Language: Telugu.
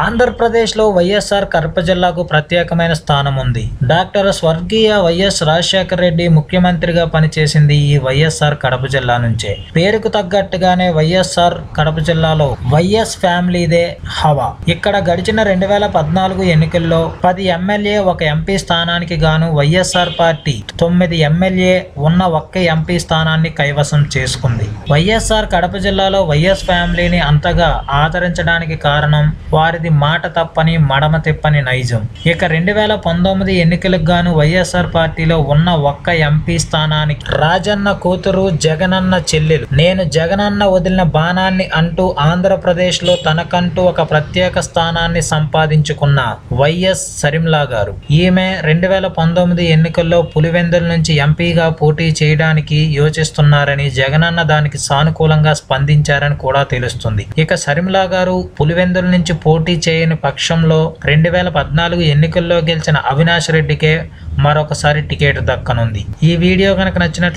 ఆంధ్రప్రదేశ్లో వైఎస్ఆర్ కడప జిల్లాకు ప్రత్యేకమైన స్థానం ఉంది డాక్టర్ స్వర్గీయ వైఎస్ రాజశేఖర రెడ్డి ముఖ్యమంత్రిగా పనిచేసింది ఈ వైఎస్ఆర్ కడప జిల్లా నుంచే. పేరుకు తగ్గట్టుగానే వైఎస్ఆర్ కడప జిల్లాలో వైఎస్ ఫ్యామిలీదే హవా. ఇక్కడ గడిచిన రెండు వేల పద్నాలుగు ఎన్నికల్లో పది ఎమ్మెల్యే ఒక ఎంపీ స్థానానికి గాను వైఎస్ఆర్ పార్టీ తొమ్మిది ఎమ్మెల్యే ఉన్న ఒక్క ఎంపీ స్థానాన్ని కైవసం చేసుకుంది. వైఎస్ఆర్ కడప జిల్లాలో వైఎస్ ఫ్యామిలీని అంతగా ఆదరించడానికి కారణం వారి వారిది మాట తప్పని మడమ తిప్పని నైజం. ఇక రెండు వేల పంతొమ్మిది ఎన్నికలకు గాను వైఎస్ఆర్ పార్టీలో ఉన్న ఒక్క ఎంపీ స్థానానికి రాజన్న కూతురు జగనన్న చెల్లెలు. నేను జగనన్న వదిలిన బాణాన్ని అంటూ ఆంధ్రప్రదేశ్లో తనకంటూ ఒక ప్రత్యేక స్థానాన్ని సంపాదించుకున్న వైఎస్ సరిమ్లా గారు. ఈమె రెండు వేల పంతొమ్మిది ఎన్నికల్లో పులివెందుల నుంచి ఎంపీగా పోటీ చేయడానికి యోచిస్తున్నారని జగనన్న దానికి సానుకూలంగా స్పందించారని కూడా తెలుస్తుంది. ఇక సరిమ్లా గారు పులివెందుల నుంచి పోటీ చేయని పక్షంలో రెండు వేల పద్నాలుగు ఎన్నికల్లో గెలిచిన అవినాష్ రెడ్డికే మరొకసారి టికెట్ దక్కనుంది. ఈ వీడియో కనుక నచ్చినట్లు